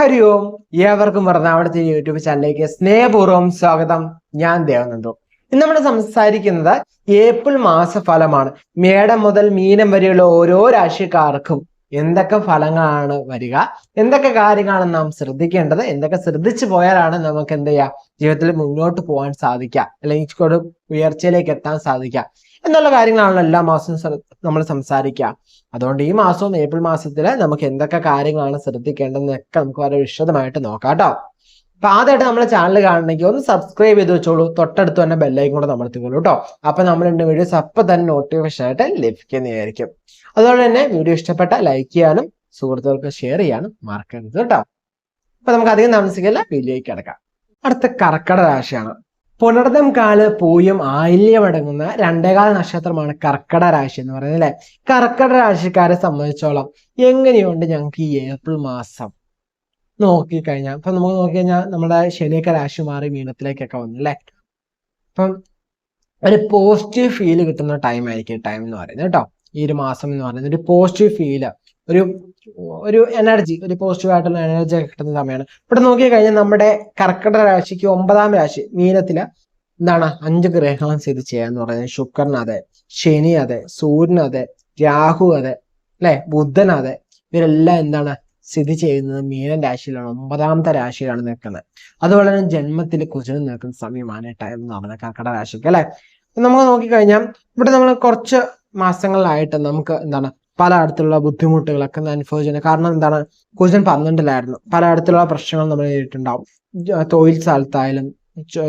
ഹരി ഓം ഏവർക്കും പറഞ്ഞാവിടുത്തെ യൂട്യൂബ് ചാനലിലേക്ക് സ്നേഹപൂർവം സ്വാഗതം. ഞാൻ ദേവനന്ദു. ഇന്ന് നമ്മൾ സംസാരിക്കുന്നത് ഏപ്രിൽ മാസ ഫലമാണ് മേടം മുതൽ മീനം വരെയുള്ള ഓരോ രാശിക്കാർക്കും എന്തൊക്കെ ഫലങ്ങളാണ് വരിക? എന്തൊക്കെ കാര്യങ്ങളാണ് നാം ശ്രദ്ധിക്കേണ്ടത്? എന്തൊക്കെ ശ്രദ്ധിച്ചു പോയാലാണ് നമുക്ക് എന്ത് ചെയ്യാം? ജീവിതത്തിൽ മുന്നോട്ട് പോകാൻ സാധിക്കുക. അല്ലെങ്കിൽ ഉയർച്ചയിലേക്ക് എത്താൻ സാധിക്കുക. എന്നുള്ള കാര്യങ്ങളാണല്ലോ എല്ലാ മാസവും നമ്മൾ സംസാരിക്കുക അതുകൊണ്ട് ഈ മാസവും ഏപ്രിൽ മാസത്തിൽ നമുക്ക് എന്തൊക്കെ കാര്യങ്ങളാണ് ശ്രദ്ധിക്കേണ്ടതെന്നൊക്കെ നമുക്ക് വളരെ വിശദമായിട്ട് നോക്കാം കേട്ടോ. അപ്പൊ ആദ്യമായിട്ട് നമ്മളെ ചാനൽ കാണണമെങ്കിൽ ഒന്ന് സബ്സ്ക്രൈബ് ചെയ്ത് വെച്ചോളൂ. തൊട്ടടുത്ത് തന്നെ ബെല്ലൈക്കും കൂടെ അമർത്തിക്കോളൂ കേട്ടോ. അപ്പൊ നമ്മൾ രണ്ട് വീഡിയോസ് അപ്പൊ തന്നെ നോട്ടിഫിക്കേഷൻ ആയിട്ട് ലഭിക്കുന്നതായിരിക്കും. അതുപോലെ തന്നെ വീഡിയോ ഇഷ്ടപ്പെട്ട ലൈക്ക് ചെയ്യാനും സുഹൃത്തുക്കൾക്ക് ഷെയർ ചെയ്യാനും മറക്കരുത് കേട്ടോ. അപ്പൊ നമുക്ക് അധികം താമസിക്കില്ല വീഡിയോയ്ക്ക് കിടക്കാം. അടുത്ത കർക്കട രാശിയാണ്. പുണർദം കാൽ പൂയം ആയില്യമടങ്ങുന്ന രണ്ടേകാല നക്ഷത്രമാണ് കർക്കട രാശി എന്ന് പറയുന്നത് അല്ലെ? കർക്കട രാശിക്കാരെ സംബന്ധിച്ചോളം എങ്ങനെയുണ്ട് ഞങ്ങൾക്ക് ഈ ഏപ്രിൽ മാസം? നോക്കിക്കഴിഞ്ഞാൽ ഇപ്പൊ നമുക്ക് നോക്കിക്കഴിഞ്ഞാൽ നമ്മുടെ ശനിയൊക്കെ രാശി മാറി മീനത്തിലേക്കൊക്കെ വന്നു അല്ലെ? അപ്പം ഒരു പോസിറ്റീവ് ഫീൽ കിട്ടുന്ന ടൈം ആയിരിക്കും ടൈം എന്ന് പറയുന്നത് കേട്ടോ. ഈ ഒരു മാസം എന്ന് പറയുന്നത്. ഒരു പോസിറ്റീവ് ഫീൽ ഒരു ഒരു എനർജി ഒരു പോസിറ്റീവ് ആയിട്ടുള്ള എനർജി ഒക്കെ കിട്ടുന്ന സമയമാണ്. ഇവിടെ നോക്കി കഴിഞ്ഞാൽ നമ്മുടെ കർക്കിടക രാശിക്ക് ഒമ്പതാം രാശി മീനത്തിൽ എന്താണ്? അഞ്ച് ഗ്രഹങ്ങളും സ്ഥിതി ചെയ്യാന്ന് പറയുന്നത്. ശുക്രൻ അതെ ശനി അതെ സൂര്യൻ അതെ രാഹു അതെ അല്ലെ? ബുധൻ അതെ. ഇവരെല്ലാം എന്താണ്? സ്ഥിതി ചെയ്യുന്നത് മീനൻ രാശിയിലാണ് ഒമ്പതാമത്തെ രാശിയിലാണ് നിൽക്കുന്നത്. അതുപോലെ തന്നെ ജന്മത്തിൽ കുചനും നിൽക്കുന്ന സമയമാണ് ടൈം എന്ന് പറയുന്നത് കർക്കിടക രാശിക്ക് അല്ലെ? നമുക്ക് നോക്കിക്കഴിഞ്ഞാൽ ഇവിടെ നമ്മൾ കുറച്ച് മാസങ്ങളിലായിട്ട് നമുക്ക് എന്താണ്? പലയിടത്തുള്ള ബുദ്ധിമുട്ടുകളൊക്കെ അനുഭവിച്ചിട്ടുണ്ട് കാരണം എന്താണ്? കുജൻ പന്ത്രണ്ടിലായിരുന്നു പലയിടത്തുള്ള പ്രശ്നങ്ങൾ നമ്മൾ നേരിട്ടുണ്ടാവും തൊഴിൽ സ്ഥലത്തായാലും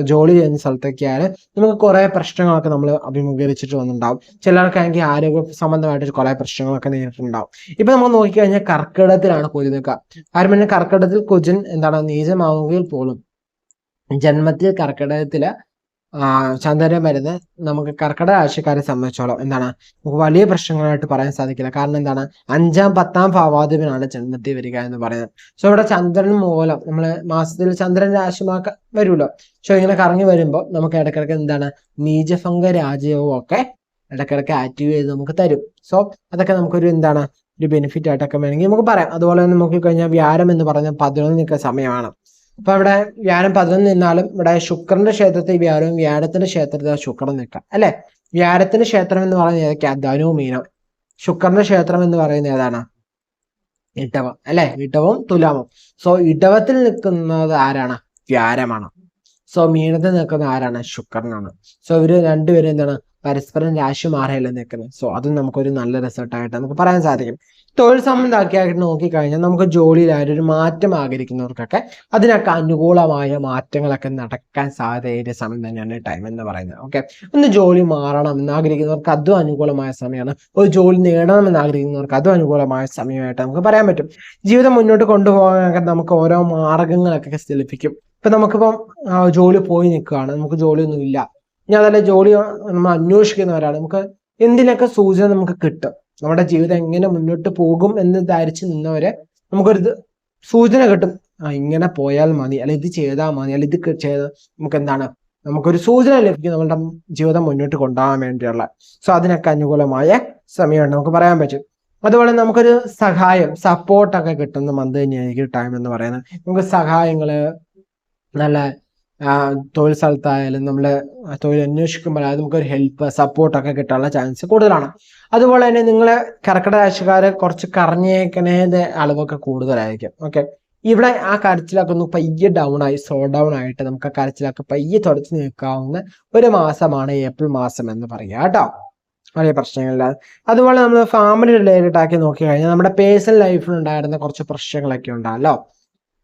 ജോലി ചെയ്യുന്ന സ്ഥലത്തൊക്കെ ആയാലും നമുക്ക് കുറെ പ്രശ്നങ്ങളൊക്കെ നമ്മൾ അഭിമുഖീകരിച്ചിട്ട് വന്നിട്ടുണ്ടാവും. ചിലർക്കാണെങ്കിൽ ആരോഗ്യ സംബന്ധമായിട്ട് കുറെ പ്രശ്നങ്ങളൊക്കെ നേരിട്ടുണ്ടാവും ഇപ്പൊ നമ്മൾ നോക്കിക്കഴിഞ്ഞാൽ കർക്കിടത്തിലാണ് കുജൻ നിൽക്കുക ആരും പിന്നെ കർക്കിടത്തിൽ കുജൻ എന്താണ്? നീചമാവുകയിൽ പോലും. ജന്മത്തിൽ കർക്കിടകത്തിൽ ചന്ദ്രൻ വരുന്നത് നമുക്ക് കർക്കിടക രാശിക്കാരെ സംബന്ധിച്ചോളം എന്താണ്? വലിയ പ്രശ്നങ്ങളായിട്ട് പറയാൻ സാധിക്കില്ല. കാരണം എന്താണ്? അഞ്ചാം പത്താം ഭാവാധിപനാണ് ചന്ദ്രത്തിൽ വരിക എന്ന് പറയുന്നത്. സോ ഇവിടെ ചന്ദ്രൻ മൂലം നമ്മൾ മാസത്തിൽ ചന്ദ്രൻ രാശിമാക്ക വരുമല്ലോ. സോ ഇങ്ങനെ കറങ്ങി വരുമ്പോൾ നമുക്ക് ഇടക്കിടക്ക് എന്താണ്? നീചഭംഗ രാജ്യവും ഒക്കെ ഇടക്കിടക്ക് ആക്റ്റീവ് ചെയ്ത് നമുക്ക് തരും. സോ അതൊക്കെ നമുക്കൊരു എന്താണ്? ഒരു ബെനിഫിറ്റ് ആയിട്ടൊക്കെ വേണമെങ്കിൽ നമുക്ക് പറയാം. അതുപോലെ തന്നെ നോക്കിക്കഴിഞ്ഞാൽ വ്യാരം എന്ന് പറഞ്ഞ പതിനൊന്ന് നിൽക്കുന്ന സമയമാണ്. അപ്പൊ ഇവിടെ വ്യാഴം പതിനൊന്ന് നിന്നാലും ഇവിടെ ശുക്രന്റെ ക്ഷേത്രത്തിൽ വ്യാഴവും വ്യാഴത്തിന്റെ ക്ഷേത്രത്തിൽ ശുക്രൻ നിൽക്കാം. അല്ലെ? വ്യാഴത്തിന്റെ ക്ഷേത്രം എന്ന് പറയുന്നത് ഏതൊക്കെയാ? ധനു മീനം. ശുക്രന്റെ ക്ഷേത്രം എന്ന് പറയുന്നത് ഏതാണ്? ഇടവം. അല്ലെ? ഇടവും തുലാമും. സോ ഇടവത്തിൽ നിൽക്കുന്നത് ആരാണ്? വ്യാരമാണ് സോ മീനത്തിൽ നിൽക്കുന്ന ആരാണ്? ശുക്രനാണ്. സോ ഇവർ രണ്ടുപേരും എന്താണ്? പരസ്പരം രാശി മാറിയല്ല നിൽക്കുന്നത്? സോ അതും നമുക്കൊരു നല്ല റിസൾട്ടായിട്ട് നമുക്ക് പറയാൻ സാധിക്കും. തൊഴിൽ സംബന്ധമാക്കിയായിട്ട് നോക്കിക്കഴിഞ്ഞാൽ നമുക്ക് ജോലിയിലായാലും ഒരു മാറ്റം ആഗ്രഹിക്കുന്നവർക്കൊക്കെ അതിനൊക്കെ അനുകൂലമായ മാറ്റങ്ങളൊക്കെ നടക്കാൻ സാധ്യതയേറിയ സമയം തന്നെയാണ് ടൈം എന്ന് പറയുന്നത്. ഓക്കെ ഒന്ന് ജോലി മാറണം എന്ന് ആഗ്രഹിക്കുന്നവർക്ക് അതും അനുകൂലമായ സമയമാണ്. ഒരു ജോലി നേടണം എന്ന് ആഗ്രഹിക്കുന്നവർക്ക് അതും അനുകൂലമായ സമയമായിട്ട് നമുക്ക് പറയാൻ പറ്റും. ജീവിതം മുന്നോട്ട് കൊണ്ടുപോകാനൊക്കെ നമുക്ക് ഓരോ മാർഗങ്ങളൊക്കെ ലഭിക്കും ഇപ്പൊ നമുക്കിപ്പം ജോലി പോയി നിൽക്കുകയാണ്. നമുക്ക് ജോലിയൊന്നും ഇല്ല ഇനി അതല്ല ജോലി നമ്മൾ അന്വേഷിക്കുന്നവരാണ്. നമുക്ക് എന്തിനൊക്കെ സൂചന നമുക്ക് കിട്ടും? നമ്മുടെ ജീവിതം എങ്ങനെ മുന്നോട്ട് പോകും എന്ന് ധരിച്ച് നിന്നവരെ നമുക്കൊരു സൂചന കിട്ടും. ആ ഇങ്ങനെ പോയാൽ മതി അല്ലെ ഇത് ചെയ്താൽ മതി അല്ലെ ഇത് ചെയ്ത് നമുക്ക് എന്താണ് നമുക്കൊരു സൂചന ലഭിക്കും നമ്മുടെ ജീവിതം മുന്നോട്ട് കൊണ്ടുപോകാൻ വേണ്ടിയുള്ള. സോ അതിനൊക്കെ അനുകൂലമായ സമയമാണ് നമുക്ക് പറയാൻ പറ്റും. അതുപോലെ നമുക്കൊരു സഹായം സപ്പോർട്ടൊക്കെ കിട്ടുന്ന മന്ത് തന്നെയായിരിക്കും ടൈം എന്ന് പറയുന്നത്. നമുക്ക് സഹായങ്ങൾ നല്ല തൊഴിൽ സ്ഥലത്തായാലും നമ്മൾ തൊഴിൽ അന്വേഷിക്കുമ്പോൾ അത് നമുക്കൊരു ഹെൽപ്പ് സപ്പോർട്ടൊക്കെ കിട്ടാനുള്ള ചാൻസ് കൂടുതലാണ്. അതുപോലെ തന്നെ നിങ്ങൾ കർക്കിടക രാശിക്കാർ കുറച്ച് കറഞ്ഞേക്കണേന്റെ അളവൊക്കെ കൂടുതലായിരിക്കും. ഓക്കെ ഇവിടെ ആ കരച്ചിലൊക്കെ ഒന്ന് പയ്യെ ഡൗൺ ആയി സ്ലോ ഡൗൺ ആയിട്ട് നമുക്ക് ആ കരച്ചിലൊക്കെ പയ്യെ തുടച്ചു നിൽക്കാവുന്ന ഒരു മാസമാണ് ഏപ്രിൽ മാസം എന്ന് പറയുക കേട്ടോ. വലിയ പ്രശ്നങ്ങളില്ല. അതുപോലെ നമ്മൾ ഫാമിലി റിലേറ്റഡ് ആക്കി നോക്കി കഴിഞ്ഞാൽ നമ്മുടെ പേഴ്സണൽ ലൈഫിൽ ഉണ്ടായിരുന്ന കുറച്ച് പ്രശ്നങ്ങളൊക്കെ ഉണ്ടല്ലോ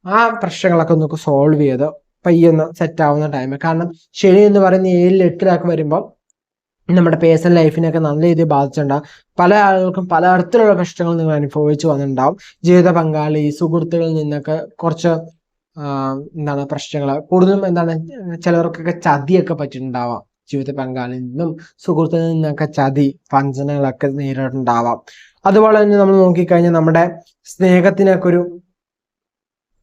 ആ പ്രശ്നങ്ങളൊക്കെ നമുക്ക് സോൾവ് ചെയ്ത് പയ്യൊന്ന് സെറ്റ് ആവുന്ന ടൈം കാരണം ശനി എന്ന് പറയുന്ന ഏഴിൽ എട്ടിലൊക്കെ വരുമ്പോൾ നമ്മുടെ പേഴ്സണൽ ലൈഫിനൊക്കെ നല്ല രീതിയിൽ ബാധിച്ചിട്ടുണ്ടാകും പല ആളുകൾക്കും പല തരത്തിലുള്ള പ്രശ്നങ്ങൾ നിങ്ങൾ അനുഭവിച്ചു വന്നിട്ടുണ്ടാവും. ജീവിത പങ്കാളി സുഹൃത്തുക്കളിൽ നിന്നൊക്കെ കുറച്ച് എന്താണ് പ്രശ്നങ്ങൾ. കൂടുതലും എന്താണ് ചിലവർക്കൊക്കെ ചതിയൊക്കെ പറ്റിയിട്ടുണ്ടാവാം. ജീവിത പങ്കാളിയിൽ നിന്നും സുഹൃത്തിൽ നിന്നൊക്കെ ചതി വഞ്ചനകളൊക്കെ നേരിട്ടുണ്ടാവാം അതുപോലെ തന്നെ നമ്മൾ നോക്കിക്കഴിഞ്ഞാൽ നമ്മുടെ സ്നേഹത്തിനൊക്കെ ഒരു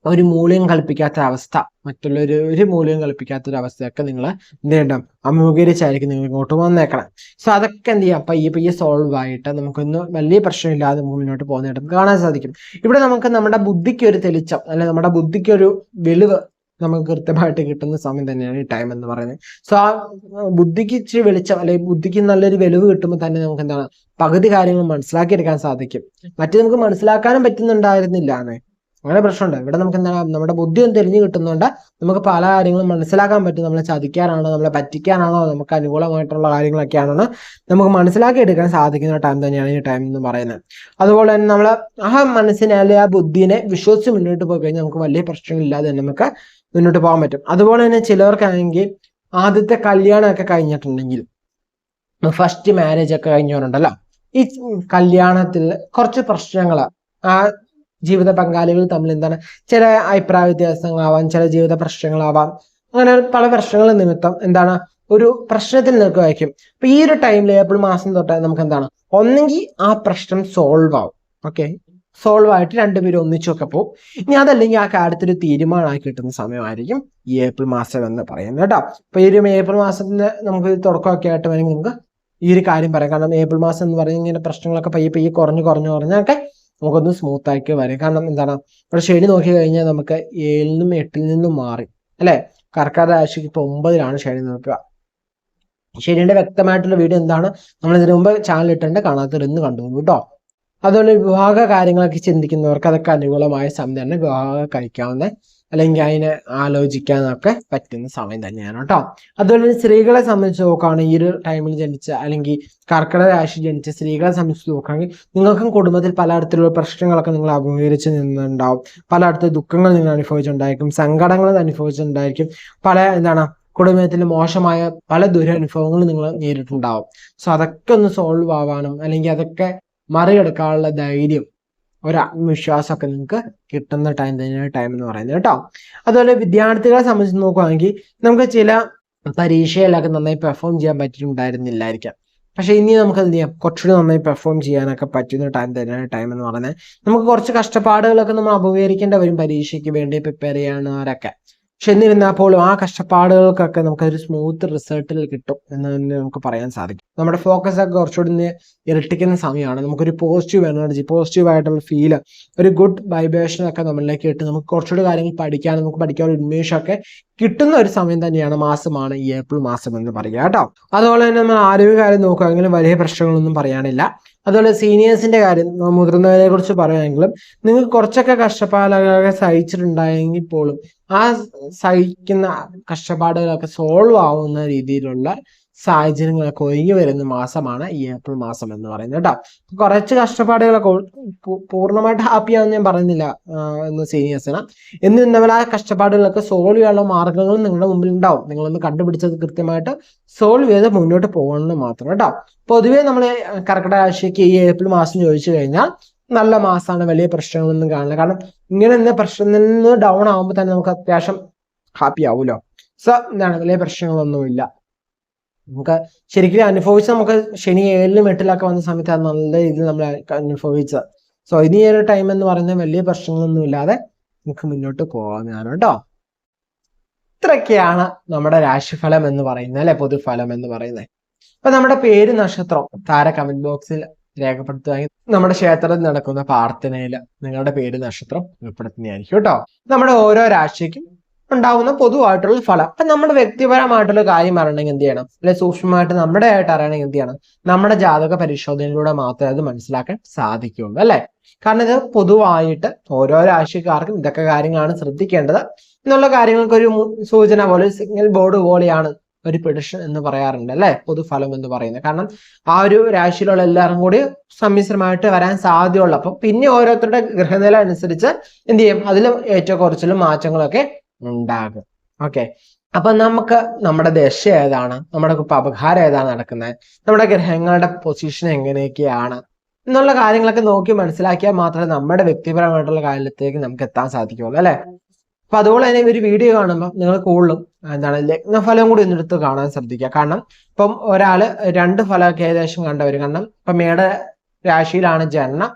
ഒരു മൂല്യം കൽപ്പിക്കാത്ത അവസ്ഥ മറ്റുള്ള ഒരു മൂല്യം കൽപ്പിക്കാത്ത ഒരു അവസ്ഥയൊക്കെ നിങ്ങൾ എന്ത് ചെയ്യണം അഭിമുഖീകരിച്ചായിരിക്കും നിങ്ങൾ ഇങ്ങോട്ട് വന്നേക്കണം. സോ അതൊക്കെ എന്ത് ചെയ്യാം? പയ്യെ പയ്യെ സോൾവ് ആയിട്ട് നമുക്കൊന്നും വലിയ പ്രശ്നമില്ലാതെ മുന്നോട്ട് പോകുന്നതായിട്ട് കാണാൻ സാധിക്കും. ഇവിടെ നമുക്ക് നമ്മുടെ ബുദ്ധിക്ക് ഒരു തെളിച്ചം അല്ലെ നമ്മുടെ ബുദ്ധിക്ക് ഒരു വെളിവ് നമുക്ക് കൃത്യമായിട്ട് കിട്ടുന്ന സമയം തന്നെയാണ് ഈ ടൈം എന്ന് പറയുന്നത്. സോ ആ ബുദ്ധിക്ക് ഇച്ചിരി വെളിച്ചം അല്ലെങ്കിൽ ബുദ്ധിക്ക് നല്ലൊരു വെളിവ് കിട്ടുമ്പോൾ തന്നെ നമുക്ക് എന്താണ്? പകുതി കാര്യങ്ങൾ മനസ്സിലാക്കിയെടുക്കാൻ സാധിക്കും. മറ്റു നമുക്ക് മനസ്സിലാക്കാനും പറ്റുന്നുണ്ടായിരുന്നില്ല അങ്ങനെ പ്രശ്നമുണ്ട്. ഇവിടെ നമുക്ക് എന്താണ് നമ്മുടെ ബുദ്ധി ഒന്ന് തെളിഞ്ഞു കിട്ടുന്നുണ്ട് നമുക്ക് പല കാര്യങ്ങളും മനസ്സിലാക്കാൻ പറ്റും. നമ്മളെ ചതിക്കാനാണോ നമ്മളെ പറ്റിക്കാനാണോ നമുക്ക് അനുകൂലമായിട്ടുള്ള കാര്യങ്ങളൊക്കെയാണെന്ന് നമുക്ക് മനസ്സിലാക്കി എടുക്കാൻ സാധിക്കുന്ന ടൈം തന്നെയാണ് ഈ ടൈം എന്ന് പറയുന്നത്. അതുപോലെ തന്നെ നമ്മൾ ആ മനസ്സിനെ അല്ലെങ്കിൽ ആ ബുദ്ധിനെ വിശ്വസിച്ച് മുന്നോട്ട് പോയി കഴിഞ്ഞാൽ നമുക്ക് വലിയ പ്രശ്നങ്ങളില്ലാതെ തന്നെ നമുക്ക് മുന്നോട്ട് പോകാൻ പറ്റും. അതുപോലെ തന്നെ ചിലവർക്കാണെങ്കിൽ ആദ്യത്തെ കല്യാണമൊക്കെ കഴിഞ്ഞിട്ടുണ്ടെങ്കിൽ ഫസ്റ്റ് മാരേജ് ഒക്കെ കഴിഞ്ഞവരുണ്ടല്ലോ. ഈ കല്യാണത്തിൽ കുറച്ച് പ്രശ്നങ്ങൾ ആ ജീവിത പങ്കാളികൾ തമ്മിൽ എന്താണ് ചില അഭിപ്രായ വ്യത്യാസങ്ങളാവാം ചില ജീവിത പ്രശ്നങ്ങളാവാം. അങ്ങനെ പല പ്രശ്നങ്ങൾ നിമിത്തം എന്താണ് ഒരു പ്രശ്നത്തിൽ നിൽക്കുമായിരിക്കും അപ്പൊ ഈ ഒരു ടൈമിൽ ഏപ്രിൽ മാസം തൊട്ട് നമുക്ക് എന്താണ് ഒന്നെങ്കിൽ ആ പ്രശ്നം സോൾവ് ആവും. ഓക്കെ സോൾവ് ആയിട്ട് രണ്ടുപേരും ഒന്നിച്ചൊക്കെ പോകും ഇനി അതല്ലെങ്കിൽ ആ കാര്യത്തിൽ തീരുമാനമായി കിട്ടുന്ന സമയമായിരിക്കും ഈ ഏപ്രിൽ മാസം എന്ന് പറയുന്നത് കേട്ടോ. അപ്പൊ ഈ ഒരു ഏപ്രിൽ മാസത്തിന് നമുക്ക് തുടക്കമൊക്കെ ആയിട്ട് വേണമെങ്കിൽ നമുക്ക് ഈ ഒരു കാര്യം പറയാം. കാരണം ഏപ്രിൽ മാസം എന്ന് പറയുന്നത് ഇങ്ങനെ പ്രശ്നങ്ങളൊക്കെ പയ്യെ പയ്യെ കുറഞ്ഞു കുറഞ്ഞു കുറഞ്ഞൊക്കെ നമുക്കൊന്ന് സ്മൂത്ത് ആക്കി വരാം കാരണം എന്താണ്? ഇവിടെ ശനി നോക്കി കഴിഞ്ഞാൽ നമുക്ക് ഏഴിൽ നിന്നും എട്ടിൽ നിന്നും മാറി അല്ലേ? കർക്കാട രാശിക്ക് ഇപ്പൊ ഒമ്പതിലാണ് ശനി നോക്കുക. ശനിയുടെ വ്യക്തമായിട്ടുള്ള വീഡിയോ എന്താണ്? നമ്മൾ ഇതിനു മുമ്പ് ചാനൽ ഇട്ടുണ്ട് കാണാത്തവരൊന്ന് കണ്ടു കേട്ടോ അതുപോലെ വിവാഹ കാര്യങ്ങളൊക്കെ ചിന്തിക്കുന്നവർക്ക് അതൊക്കെ അനുകൂലമായ സമയം തന്നെ വിവാഹം കഴിക്കാവുന്ന അല്ലെങ്കിൽ അതിനെ ആലോചിക്കാനൊക്കെ പറ്റുന്ന സമയം തന്നെയാണ് കേട്ടോ. അതുപോലെ തന്നെ സ്ത്രീകളെ സംബന്ധിച്ച് നോക്കുകയാണെങ്കിൽ ഈ ഒരു ടൈമിൽ ജനിച്ച അല്ലെങ്കിൽ കർക്കിടക രാശി ജനിച്ച സ്ത്രീകളെ സംബന്ധിച്ച് നോക്കുകയാണെങ്കിൽ നിങ്ങൾക്കും കുടുംബത്തിൽ പലതരത്തിലുള്ള പ്രശ്നങ്ങളൊക്കെ നിങ്ങൾ അഭിമുഖീകരിച്ച് നിന്നുണ്ടാവും. പലയിടത്ത് ദുഃഖങ്ങൾ നിങ്ങൾ അനുഭവിച്ചിട്ടുണ്ടായിരിക്കും. സങ്കടങ്ങൾ അനുഭവിച്ചിട്ടുണ്ടായിരിക്കും. പല എന്താണ് കുടുംബത്തിൽ മോശമായ പല ദുരനുഭവങ്ങളും നിങ്ങൾ നേരിട്ടുണ്ടാവും. സോ അതൊക്കെ ഒന്ന് സോൾവ് ആവാനും അല്ലെങ്കിൽ അതൊക്കെ മറികടക്കാനുള്ള ധൈര്യം ഒരു ആത്മവിശ്വാസമൊക്കെ നിങ്ങൾക്ക് കിട്ടുന്ന ടൈം തന്നെയാണ് ടൈം എന്ന് പറയുന്നത് കേട്ടോ. അതുപോലെ വിദ്യാർത്ഥികളെ സംബന്ധിച്ച് നോക്കുകയാണെങ്കിൽ നമുക്ക് ചില പരീക്ഷയിലൊക്കെ നന്നായി പെർഫോം ചെയ്യാൻ പറ്റിയിട്ടുണ്ടായിരുന്നില്ലായിരിക്കാം. പക്ഷെ ഇനി നമുക്ക് എന്ത് ചെയ്യാം? കുറച്ചുകൂടി നന്നായി പെർഫോം ചെയ്യാനൊക്കെ പറ്റുന്ന ടൈം തന്നെയാണ് ടൈം എന്ന് പറയുന്നത്. നമുക്ക് കുറച്ച് കഷ്ടപ്പാടുകളൊക്കെ നമ്മൾ അഭിമുഖീകരിക്കേണ്ട വരും പരീക്ഷയ്ക്ക് വേണ്ടി പ്രിപ്പയർ ചെയ്യാനവരൊക്കെ പക്ഷെ എന്നിരുന്നാൽ പോലും ആ കഷ്ടപ്പാടുകൾക്കൊക്കെ നമുക്ക് ഒരു സ്മൂത്ത് റിസൾട്ടിൽ കിട്ടും എന്ന് തന്നെ നമുക്ക് പറയാൻ സാധിക്കും. നമ്മുടെ ഫോക്കസ് ഒക്കെ കുറച്ചുകൂടി ഇരട്ടിക്കുന്ന സമയമാണ്. നമുക്കൊരു പോസിറ്റീവ് എനർജി പോസിറ്റീവ് ആയിട്ടുള്ള ഫീൽ ഒരു ഗുഡ് വൈബ്രേഷൻ ഒക്കെ നമ്മളിലേക്ക് ഇട്ട് നമുക്ക് കുറച്ചുകൂടി കാര്യങ്ങൾ പഠിക്കാൻ നമുക്ക് പഠിക്കാൻ ഒരു ഉന്മേഷമൊക്കെ കിട്ടുന്ന ഒരു സമയം തന്നെയാണ് മാസമാണ് ഈ ഏപ്രിൽ മാസം എന്ന് പറയുക കേട്ടോ. അതുപോലെ തന്നെ നമ്മൾ ആരോഗ്യകാര്യം നോക്കുകയാണെങ്കിൽ വലിയ പ്രശ്നങ്ങളൊന്നും പറയാനില്ല. അതുപോലെ സീനിയേഴ്സിന്റെ കാര്യം മുതിർന്നവരെ കുറിച്ച് പറയുകയാണെങ്കിലും നിങ്ങൾക്ക് കുറച്ചൊക്കെ കഷ്ടപ്പാടുകളൊക്കെ സഹിച്ചിട്ടുണ്ടായെങ്കിൽ പോലും ആ സഹിക്കുന്ന കഷ്ടപ്പാടുകളൊക്കെ സോൾവ് ആവുന്ന രീതിയിലുള്ള സാഹചര്യങ്ങളൊക്കെ ഒഴിഞ്ഞു വരുന്ന മാസമാണ് ഈ ഏപ്രിൽ മാസം എന്ന് പറയുന്നത് കേട്ടോ. കുറച്ച് കഷ്ടപ്പാടുകളൊക്കെ പൂർണമായിട്ട് ഹാപ്പി ഞാൻ പറയുന്നില്ല എന്ന് സീനിയേഴ്സിന് എന്നിരുന്നവർ ആ കഷ്ടപ്പാടുകളൊക്കെ സോൾവ് ചെയ്യാനുള്ള മാർഗങ്ങളും നിങ്ങളുടെ മുമ്പിൽ ഉണ്ടാവും. നിങ്ങളൊന്ന് കണ്ടുപിടിച്ചത് കൃത്യമായിട്ട് സോൾവ് ചെയ്ത് മുന്നോട്ട് പോകണമെന്ന് മാത്രം കേട്ടോ. പൊതുവേ നമ്മൾ കർക്കിടക രാശിക്ക് ഈ ഏപ്രിൽ മാസം ചോദിച്ചു കഴിഞ്ഞാൽ നല്ല മാസമാണ് വലിയ പ്രശ്നങ്ങളൊന്നും കാണില്ല. കാരണം ഇങ്ങനെ എന്ന പ്രശ്നത്തിൽ നിന്ന് ഡൗൺ ആകുമ്പോൾ തന്നെ നമുക്ക് അത്യാവശ്യം ഹാപ്പി ആവുമല്ലോ സോ എന്താണ്? വലിയ പ്രശ്നങ്ങളൊന്നുമില്ല. നമുക്ക് ശരിക്കും അനുഭവിച്ച നമുക്ക് ശനി ഏഴിലും എട്ടിലൊക്കെ വന്ന സമയത്ത് അത് നല്ല രീതിയിൽ നമ്മൾ അനുഭവിച്ചത്. സോ ഇനി ഒരു ടൈം എന്ന് പറയുന്ന വലിയ പ്രശ്നങ്ങളൊന്നും ഇല്ലാതെ നമുക്ക് മുന്നോട്ട് പോകാനാണ് കേട്ടോ. ഇത്രയൊക്കെയാണ് നമ്മുടെ രാശിഫലം എന്ന് പറയുന്നത് അല്ലെ? പൊതുഫലം എന്ന് പറയുന്നത്. അപ്പൊ നമ്മുടെ പേര് നക്ഷത്രം താര കമന്റ് ബോക്സിൽ രേഖപ്പെടുത്തുക നമ്മുടെ ക്ഷേത്രത്തിൽ നടക്കുന്ന പ്രാർത്ഥനയിൽ നിങ്ങളുടെ പേര് നക്ഷത്രം ഉൾപ്പെടുത്തുന്നതായിരിക്കും കേട്ടോ. നമ്മുടെ ഓരോ രാശിക്കും ഉണ്ടാവുന്ന പൊതുവായിട്ടുള്ള ഫലം. അപ്പൊ നമ്മുടെ വ്യക്തിപരമായിട്ടുള്ള കാര്യം അറിയണമെങ്കിൽ എന്ത് ചെയ്യണം? അല്ലെ സൂക്ഷ്മമായിട്ട് നമ്മുടെ ആയിട്ട് അറിയണമെങ്കിൽ എന്ത് ചെയ്യണം? നമ്മുടെ ജാതക പരിശോധനയിലൂടെ മാത്രമേ അത് മനസ്സിലാക്കാൻ സാധിക്കുകയുള്ളൂ അല്ലെ? കാരണം ഇത് പൊതുവായിട്ട് ഓരോ രാശിക്കാർക്കും ഇതൊക്കെ കാര്യങ്ങളാണ് ശ്രദ്ധിക്കേണ്ടത്. എന്നുള്ള കാര്യങ്ങൾക്ക് ഒരു സൂചന പോലെ സിഗ്നൽ ബോർഡ് പോലെയാണ് ഒരു പ്രഡിഷൻ എന്ന് പറയാറുണ്ട് അല്ലെ? പൊതുഫലം എന്ന് പറയുന്നത്. കാരണം ആ ഒരു രാശിയിലുള്ള എല്ലാവരും കൂടി സമ്മിശ്രമായിട്ട് വരാൻ സാധ്യതയുള്ള അപ്പം പിന്നെ ഓരോരുത്തരുടെ ഗ്രഹനില അനുസരിച്ച് എന്ത് ചെയ്യും? അതിലും ഏറ്റവും കുറച്ചിലും മാറ്റങ്ങളൊക്കെ ഉണ്ടാകും. ഓക്കെ അപ്പൊ നമുക്ക് നമ്മുടെ ദശ ഏതാണ്? നമ്മുടെ അപകാരം ഏതാണ് നടക്കുന്നത്? നമ്മുടെ ഗ്രഹങ്ങളുടെ പൊസിഷൻ എങ്ങനെയൊക്കെയാണ്? എന്നുള്ള കാര്യങ്ങളൊക്കെ നോക്കി മനസ്സിലാക്കിയാൽ മാത്രമേ നമ്മുടെ വ്യക്തിപരമായിട്ടുള്ള കാര്യത്തിലേക്ക് നമുക്ക് എത്താൻ സാധിക്കുള്ളൂ അല്ലെ? അപ്പൊ അതുപോലെ തന്നെ ഒരു വീഡിയോ കാണുമ്പോൾ നിങ്ങൾ കൂടുതലും എന്താണ് ലഗ്നഫലം കൂടി ഒന്നെടുത്ത് കാണാൻ ശ്രദ്ധിക്കുക. കാരണം ഇപ്പം ഒരാൾ രണ്ട് ഫലമൊക്കെ ഏകദേശം കണ്ടവരും. കാരണം ഇപ്പൊ മേട രാശിയിലാണ് ജനനം.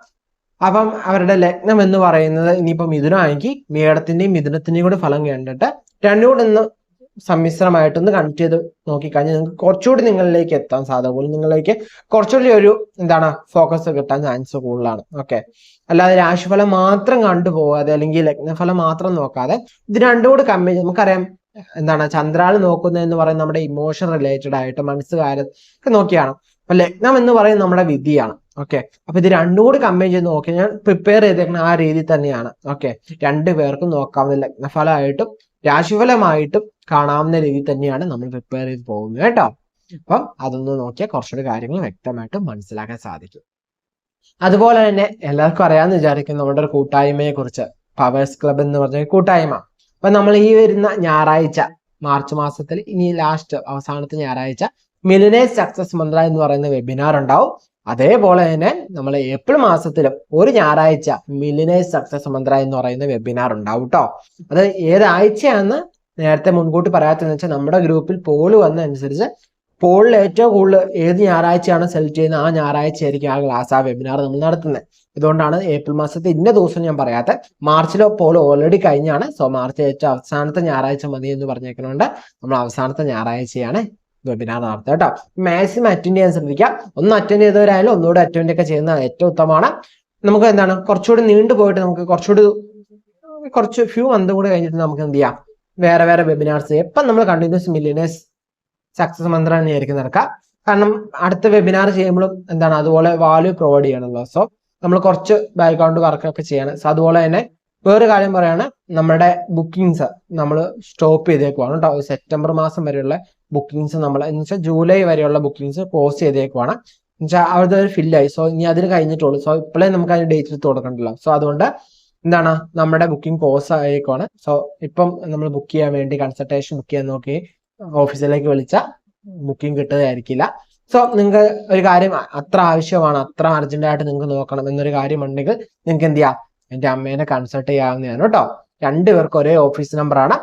അപ്പം അവരുടെ ലഗ്നം എന്ന് പറയുന്നത് ഇനിയിപ്പം മിഥുനമാണെങ്കിൽ മേടത്തിന്റെയും മിഥുനത്തിന്റെയും കൂടെ ഫലം കണ്ടിട്ട് രണ്ടുകൂടെ ഒന്ന് സമ്മിശ്രമായിട്ടൊന്ന് കണക്ട് ചെയ്ത് നോക്കിക്കഴിഞ്ഞാൽ നിങ്ങൾക്ക് കുറച്ചുകൂടി നിങ്ങളിലേക്ക് എത്താൻ സാധ്യത. കൂടുതൽ നിങ്ങളിലേക്ക് കുറച്ചുകൂടി ഒരു എന്താണ് ഫോക്കസ് കിട്ടാൻ ചാൻസ് കൂടുതലാണ്. ഓക്കെ അല്ലാതെ രാശിഫലം മാത്രം കണ്ടുപോകാതെ അല്ലെങ്കിൽ ലഗ്നഫലം മാത്രം നോക്കാതെ ഇത് രണ്ടും കൂടെ കമ്പയർ ചെയ്ത് നമുക്കറിയാം എന്താണ് ചന്ദ്രാൾ നോക്കുന്നത് എന്ന് പറയുന്നത് നമ്മുടെ ഇമോഷൻ റിലേറ്റഡ് ആയിട്ട് മനസ്സുകാരൊക്കെ നോക്കിയാണ്. അപ്പൊ ലഗ്നം എന്ന് പറയുന്നത് നമ്മുടെ വിധിയാണ്. ഓക്കെ അപ്പൊ ഇത് രണ്ടും കൂടി കമ്പയർ ചെയ്ത് നോക്കി ഞാൻ പ്രിപ്പയർ ചെയ്തേക്കുന്ന ആ രീതി തന്നെയാണ്. ഓക്കെ രണ്ടു പേർക്കും നോക്കാവുന്ന ഫലമായിട്ടും രാശിഫലമായിട്ടും കാണാവുന്ന രീതി തന്നെയാണ് നമ്മൾ പ്രിപ്പയർ ചെയ്ത് പോകുന്നത് കേട്ടോ. അപ്പം അതൊന്ന് നോക്കിയാൽ കുറച്ചുകൂടി കാര്യങ്ങൾ വ്യക്തമായിട്ട് മനസ്സിലാക്കാൻ സാധിക്കും. അതുപോലെ തന്നെ എല്ലാവർക്കും അറിയാമെന്ന് വിചാരിക്കും നമ്മുടെ ഒരു കൂട്ടായ്മയെ കുറിച്ച് പവേഴ്സ് ക്ലബ് എന്ന് പറഞ്ഞ കൂട്ടായ്മ. അപ്പൊ നമ്മൾ ഈ വരുന്ന ഞായറാഴ്ച മാർച്ച് മാസത്തിൽ ഇനി ലാസ്റ്റ് അവസാനത്തെ ഞായറാഴ്ച മിലിനേഴ്സ് സക്സസ് മന്ത്ര എന്ന് പറയുന്ന വെബിനാർ ഉണ്ടാവും. അതേപോലെ തന്നെ നമ്മൾ ഏപ്രിൽ മാസത്തിലും ഒരു ഞായറാഴ്ച മിലിനേഴ്സ് സക്സസ് മന്ത്ര എന്ന് പറയുന്ന വെബിനാർ ഉണ്ടാവും കേട്ടോ അത് ഏതാഴ്ചയാണെന്ന് നേരത്തെ മുൻകൂട്ടി പറയാത്തതെന്ന് വെച്ചാൽ നമ്മുടെ ഗ്രൂപ്പിൽ പോൾ വന്നതനുസരിച്ച് പോളിൽ ഏറ്റവും കൂടുതൽ ഏത് ഞായറാഴ്ചയാണ് സെലക്ട് ചെയ്യുന്നത്? ആ ഞായറാഴ്ച ആയിരിക്കും ആ ക്ലാസ് ആ വെബിനാർ നമ്മൾ നടത്തുന്നത്. ഇതുകൊണ്ടാണ് ഏപ്രിൽ മാസത്തെ ഇന്ന ദിവസം ഞാൻ പറയാത്ത. മാർച്ചിലോ പോൾ ഓൾറെഡി കഴിഞ്ഞാണ്. സോ മാർച്ച് ഏറ്റവും അവസാനത്തെ ഞായറാഴ്ച മതി എന്ന് പറഞ്ഞേക്കുന്നതുകൊണ്ട് നമ്മൾ അവസാനത്തെ ഞായറാഴ്ചയാണ് വെബിനാർ കേട്ടോ. മാക്സിമം അറ്റൻഡ് ചെയ്യാൻ ശ്രമിക്കുക ഒന്ന് അറ്റൻഡ് ചെയ്തവരായാലും ഒന്നുകൂടെ അറ്റൻഡ് ഒക്കെ ചെയ്യുന്നതാണ് ഏറ്റവും ഉത്തമമാണ്. നമുക്ക് എന്താണ്? കുറച്ചുകൂടി നീണ്ടു പോയിട്ട് നമുക്ക് കുറച്ചുകൂടി കുറച്ച് ഫ്യൂ മന്ത് കൂടി കഴിഞ്ഞിട്ട് നമുക്ക് എന്ത് ചെയ്യാം? വേറെ വേറെ വെബിനാർസ് എപ്പം നമ്മൾ കണ്ടിന്യൂസ് മില്ലിനേഴ്സ് സക്സസ് മന്ത്രം തന്നെയായിരിക്കും നടക്കുക കാരണം അടുത്ത വെബിനാർ ചെയ്യുമ്പോഴും എന്താണ്? അതുപോലെ വാല്യൂ പ്രൊവൈഡ് ചെയ്യണമല്ലോ. സോ നമ്മൾ കുറച്ച് ബാക്ക്ഗ്രൗണ്ട് വർക്കൊക്കെ ചെയ്യണം. സോ അതുപോലെ തന്നെ വേറെ കാര്യം പറയാണ് നമ്മുടെ ബുക്കിങ്സ് നമ്മൾ സ്റ്റോപ്പ് ചെയ്തേക്കുവാണ് കേട്ടോ. സെപ്റ്റംബർ മാസം വരെയുള്ള ബുക്കിങ്സ് നമ്മൾ എന്ന് വെച്ചാൽ ജൂലൈ വരെയുള്ള ബുക്കിങ്സ് പോസ്റ്റ് ചെയ്തേക്കുവാണ്. എന്നുവെച്ചാൽ അവിടെ ഒരു ഫില്ലായി സോ ഇനി അതിന് കഴിഞ്ഞിട്ടുള്ളൂ സോ ഇപ്പോഴേ നമുക്ക് അതിന് ഡേറ്റ് എടുത്ത് കൊടുക്കണ്ടല്ലോ. സോ അതുകൊണ്ട് എന്താണ് നമ്മുടെ ബുക്കിംഗ് പോസ് ആയേക്കുവാണ്. സോ ഇപ്പം നമ്മൾ ബുക്ക് ചെയ്യാൻ വേണ്ടി കൺസൾട്ടേഷൻ ബുക്ക് ചെയ്യാൻ നോക്കി ഓഫീസിലേക്ക് വിളിച്ച ബുക്കിംഗ് കിട്ടുകയായിരിക്കില്ല സോ നിങ്ങൾക്ക് ഒരു കാര്യം അത്ര ആവശ്യമാണ് അത്ര അർജന്റായിട്ട് നിങ്ങൾക്ക് നോക്കണം എന്നൊരു കാര്യമുണ്ടെങ്കിൽ നിങ്ങൾക്ക് എന്ത് ചെയ്യാം? എന്റെ അമ്മേനെ കൺസൾട്ട് ചെയ്യാവുന്നതാണ് കേട്ടോ. രണ്ടുപേർക്ക് ഒരേ ഓഫീസ് നമ്പറാണ്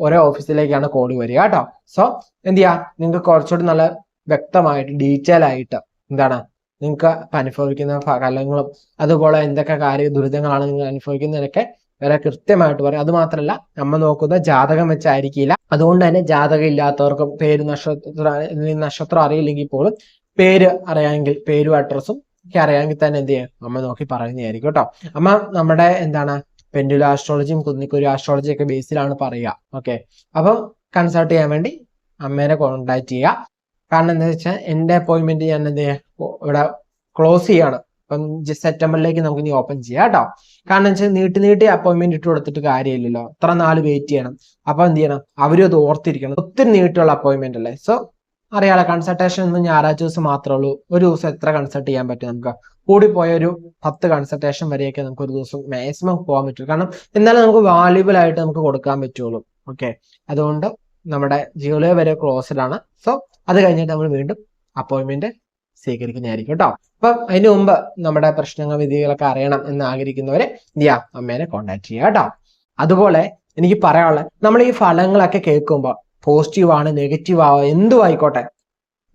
ഒരേ ഓഫീസിലേക്കാണ് കോഡ് വരിക കേട്ടോ. സോ എന്ത് ചെയ്യുക നിങ്ങൾക്ക് കുറച്ചുകൂടി നല്ല വ്യക്തമായിട്ട് ഡീറ്റെയിൽ ആയിട്ട് എന്താണ്? നിങ്ങൾക്ക് അനുഭവിക്കുന്ന ഫലങ്ങളും അതുപോലെ എന്തൊക്കെ കാര്യ ദുരിതങ്ങളാണ് നിങ്ങൾ അനുഭവിക്കുന്നതിനൊക്കെ വരെ കൃത്യമായിട്ട് പറയും. അത് മാത്രമല്ല നമ്മ നോക്കുന്ന ജാതകം വെച്ചായിരിക്കില്ല. അതുകൊണ്ട് തന്നെ ജാതകം ഇല്ലാത്തവർക്കും പേര് നക്ഷത്ര നക്ഷത്രം അറിയില്ലെങ്കിൽ പോലും പേര് അറിയാമെങ്കിൽ പേരും അഡ്രസ്സും ഒക്കെ അറിയാമെങ്കിൽ തന്നെ എന്ത് ചെയ്യും? അമ്മ നോക്കി പറയുന്നതായിരിക്കും കേട്ടോ. അമ്മ നമ്മുടെ എന്താണ് പെൻഡുല ആസ്ട്രോളജിയും കുന്നിക്കുരു ആസ്ട്രോളജി ഒക്കെ ബേസിലാണ് പറയുക. ഓക്കെ അപ്പം കൺസൾട്ട് ചെയ്യാൻ വേണ്ടി അമ്മേനെ കോൺടാക്ട് ചെയ്യുക. കാരണം എന്താ വെച്ചാൽ എന്റെ അപ്പോയിന്റ്മെന്റ് ഞാൻ എന്ത് ഇവിടെ ക്ലോസ് ചെയ്യാണ്. അപ്പം സെപ്റ്റംബറിലേക്ക് നമുക്ക് ഇനി ഓപ്പൺ ചെയ്യാം കേട്ടോ. കാരണം വെച്ചാൽ നീട്ടി നീട്ടി അപ്പോയിന്റ്മെന്റ് ഇട്ട് കൊടുത്തിട്ട് കാര്യമില്ലല്ലോ. അത്ര നാല് വെയിറ്റ് ചെയ്യണം. അപ്പൊ എന്ത് ചെയ്യണം? അവരും അത് ഓർത്തിരിക്കണം. ഒത്തിരി നീട്ടുള്ള അപ്പോയിന്റ്മെന്റ് അല്ലേ? സോ അറിയാലോ കൺസൾട്ടേഷൻ ഇന്ന് ഞായറാഴ്ച ദിവസം മാത്രമേ ഉള്ളൂ. ഒരു ദിവസം എത്ര കൺസൾട്ട് ചെയ്യാൻ പറ്റും നമുക്ക്? കൂടിപ്പോയ ഒരു പത്ത് കൺസൾട്ടേഷൻ വരെയൊക്കെ നമുക്ക് ഒരു ദിവസം മാക്സിമം പോകാൻ പറ്റും കാരണം എന്നാലും നമുക്ക് വാല്യുബിൾ ആയിട്ട് നമുക്ക് കൊടുക്കാൻ പറ്റുള്ളൂ. ഓക്കെ അതുകൊണ്ട് നമ്മുടെ ജൂലൈ വരെ ക്ലോസ്ഡ് ആണ്. സോ അത് കഴിഞ്ഞിട്ട് നമ്മൾ വീണ്ടും അപ്പോയിൻമെന്റ് സ്വീകരിക്കുന്നതായിരിക്കും കേട്ടോ. അപ്പം അതിന് മുമ്പ് നമ്മുടെ പ്രശ്നങ്ങൾ വിധികളൊക്കെ അറിയണം എന്ന് ആഗ്രഹിക്കുന്നവരെ ചെയ്യാം അമ്മേനെ കോണ്ടാക്ട് ചെയ്യുക കേട്ടോ. അതുപോലെ എനിക്ക് പറയാനുള്ളത് നമ്മൾ ഈ ഫലങ്ങളൊക്കെ കേൾക്കുമ്പോൾ പോസിറ്റീവ് ആണ് നെഗറ്റീവ് ആവോ എന്തും ആയിക്കോട്ടെ.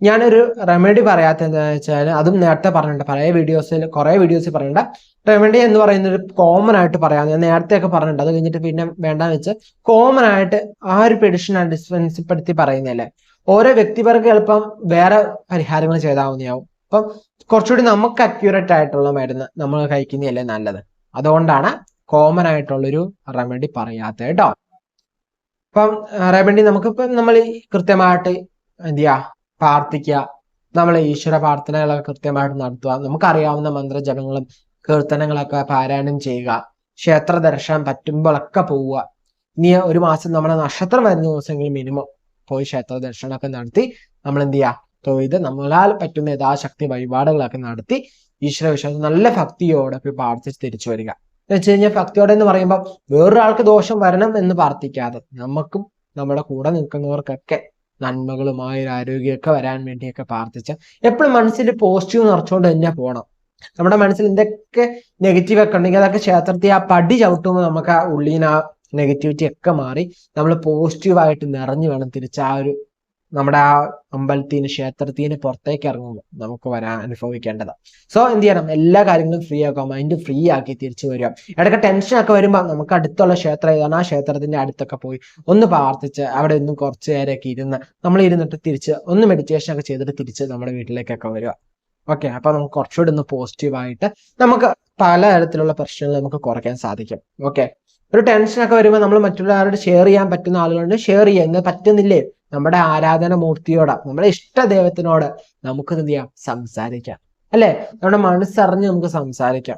ഞാനൊരു റെമഡി പറയാത്ത എന്താണെന്ന് വെച്ചാൽ അതും നേരത്തെ പറഞ്ഞിട്ടുണ്ട്. പല വീഡിയോസിൽ കുറേ വീഡിയോസിൽ പറഞ്ഞിട്ടുണ്ട്. റെമഡി എന്ന് പറയുന്ന ഒരു കോമൺ ആയിട്ട് പറയാം. ഞാൻ നേരത്തെ ഒക്കെ പറഞ്ഞിട്ടുണ്ട്. അത് കഴിഞ്ഞിട്ട് പിന്നെ വേണ്ടെന്ന് വെച്ച് കോമൺ ആയിട്ട് ആ ഒരു പെഡിഷൻ ഡിസ്പെൻസിപ്പെടുത്തി പറയുന്നതല്ലേ? ഓരോ വ്യക്തിപർക്ക് എളുപ്പം വേറെ പരിഹാരങ്ങൾ ചെയ്താവുന്നതാവും. അപ്പം കുറച്ചുകൂടി നമുക്ക് അക്യൂറേറ്റ് ആയിട്ടുള്ള മരുന്ന് നമ്മൾ കഴിക്കുന്നതല്ലേ നല്ലത്. അതുകൊണ്ടാണ് കോമൺ ആയിട്ടുള്ളൊരു റെമഡി പറയാത്തത് കേട്ടോ. അപ്പം നമുക്ക് നമുക്കിപ്പം നമ്മൾ കൃത്യമായിട്ട് എന്ത് ചെയ്യുക പ്രാർത്ഥിക്കുക നമ്മൾ ഈശ്വര പ്രാർത്ഥനകളൊക്കെ കൃത്യമായിട്ട് നടത്തുക. നമുക്കറിയാവുന്ന മന്ത്രജപങ്ങളും കീർത്തനങ്ങളൊക്കെ പാരായണം ചെയ്യുക. ക്ഷേത്ര ദർശനം പറ്റുമ്പോഴൊക്കെ പോവുക. ഇനി ഒരു മാസം നമ്മുടെ നക്ഷത്രം വരുന്ന ദിവസങ്ങളിൽ മിനിമം പോയി ക്ഷേത്ര ദർശനമൊക്കെ നടത്തി നമ്മൾ എന്ത് ചെയ്യുക തൊഴുത് നമ്മളാൽ പറ്റുന്ന യഥാശക്തി വഴിപാടുകളൊക്കെ നടത്തി ഈശ്വര വിശ്വാസം നല്ല ഭക്തിയോടെ പ്രാർത്ഥിച്ച് തിരിച്ചു വരിക. എന്ന് വെച്ച് കഴിഞ്ഞാൽ ഭക്തിയോടെ എന്ന് പറയുമ്പോൾ വേറൊരാൾക്ക് ദോഷം വരണം എന്ന് പ്രാർത്ഥിക്കാതെ നമുക്കും നമ്മുടെ കൂടെ നിൽക്കുന്നവർക്കൊക്കെ നന്മകളുമായ ഒരു ആരോഗ്യമൊക്കെ വരാൻ വേണ്ടിയൊക്കെ പ്രാർത്ഥിച്ച എപ്പോഴും മനസ്സിൽ പോസിറ്റീവ് നിറച്ചുകൊണ്ട് തന്നെ പോകണം നമ്മുടെ മനസ്സിൽ എന്തൊക്കെ നെഗറ്റീവ് ഒക്കെ ഉണ്ടെങ്കിൽ അതൊക്കെ ക്ഷേത്രത്തിൽ ആ പടി ചവിട്ടുമ്പോൾ നമുക്ക് ആ ഉള്ളിന് ആ നെഗറ്റിവിറ്റി ഒക്കെ മാറി നമ്മൾ പോസിറ്റീവായിട്ട് നിറഞ്ഞു വേണം തിരിച്ച് ആ ഒരു നമ്മുടെ ആ അമ്പലത്തിന് ക്ഷേത്രത്തിന് പുറത്തേക്ക് ഇറങ്ങുമ്പോൾ നമുക്ക് വരാൻ അനുഭവിക്കേണ്ടത് സോ എന്ത് ചെയ്യണം? എല്ലാ കാര്യങ്ങളും ഫ്രീ ആക്കുക മൈൻഡ് ഫ്രീ ആക്കി തിരിച്ചു വരിക. ഇടയ്ക്ക് ടെൻഷൻ ഒക്കെ വരുമ്പോൾ നമുക്ക് അടുത്തുള്ള ക്ഷേത്രം ഏതാണ്? ആ ക്ഷേത്രത്തിന്റെ അടുത്തൊക്കെ പോയി ഒന്ന് പ്രാർത്ഥിച്ച് അവിടെ ഒന്ന് കുറച്ച് നേരമൊക്കെ ഇരുന്ന് നമ്മൾ ഇരുന്നിട്ട് തിരിച്ച് ഒന്ന് മെഡിറ്റേഷൻ ഒക്കെ ചെയ്തിട്ട് തിരിച്ച് നമ്മുടെ വീട്ടിലേക്കൊക്കെ വരിക. ഓക്കെ അപ്പൊ നമുക്ക് കുറച്ചുകൂടി ഒന്ന് പോസിറ്റീവായിട്ട് നമുക്ക് പല തരത്തിലുള്ള പ്രശ്നങ്ങൾ നമുക്ക് കുറയ്ക്കാൻ സാധിക്കും. ഓക്കെ ഒരു ടെൻഷനൊക്കെ വരുമ്പോൾ നമ്മൾ മറ്റുള്ളവരോട് ഷെയർ ചെയ്യാൻ പറ്റുന്ന ആളുകളുണ്ട്. ഷെയർ ചെയ്യാൻ പറ്റുന്നില്ലേ? നമ്മുടെ ആരാധന മൂർത്തിയോട് നമ്മുടെ ഇഷ്ട ദൈവത്തിനോട് നമുക്ക് എന്ത് ചെയ്യാം? സംസാരിക്കാം. അല്ലെ? നമ്മുടെ മനസ്സറിഞ്ഞ് നമുക്ക് സംസാരിക്കാം.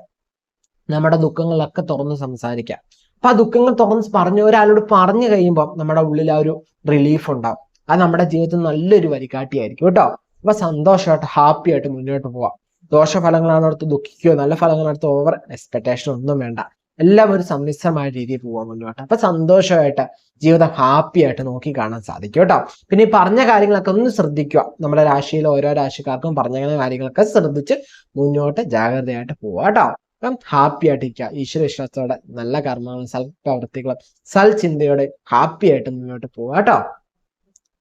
നമ്മുടെ ദുഃഖങ്ങളൊക്കെ തുറന്ന് സംസാരിക്കാം. അപ്പൊ ആ ദുഃഖങ്ങൾ തുറന്ന് പറഞ്ഞ ഒരാളോട് പറഞ്ഞു കഴിയുമ്പോൾ നമ്മുടെ ഉള്ളിൽ ആ ഒരു റിലീഫ് ഉണ്ടാവും. അത് നമ്മുടെ ജീവിതത്തിൽ നല്ലൊരു വരികാട്ടിയായിരിക്കും കേട്ടോ. അപ്പൊ സന്തോഷമായിട്ട് ഹാപ്പി ആയിട്ട് മുന്നോട്ട് പോവാം. ദോഷഫലങ്ങളാണടുത്ത് ദുഃഖിക്കുകയോ നല്ല ഫലങ്ങളടുത്ത് ഓവർ എക്സ്പെക്ടേഷൻ ഒന്നും വേണ്ട. എല്ലാം ഒരു സമ്മിശ്രമായ രീതിയിൽ പോവാൻ മുന്നോട്ട് അപ്പൊ സന്തോഷമായിട്ട് ജീവിതം ഹാപ്പി ആയിട്ട് നോക്കി കാണാൻ സാധിക്കും കേട്ടോ. പിന്നെ ഈ പറഞ്ഞ കാര്യങ്ങളൊക്കെ ഒന്ന് ശ്രദ്ധിക്കുക. നമ്മുടെ രാശിയിലെ ഓരോ രാശിക്കാർക്കും പറഞ്ഞ കാര്യങ്ങളൊക്കെ ശ്രദ്ധിച്ച് മുന്നോട്ട് ജാഗ്രതയായിട്ട് പോവുക കേട്ടോ. അപ്പം ഹാപ്പി ആയിട്ടിരിക്കുക. ഈശ്വര വിശ്വാസത്തോടെ നല്ല കർമ്മങ്ങളും സൽ പ്രവൃത്തികളും സൽ ചിന്തയോടെ ഹാപ്പി ആയിട്ട് മുന്നോട്ട് പോവാ കേട്ടോ.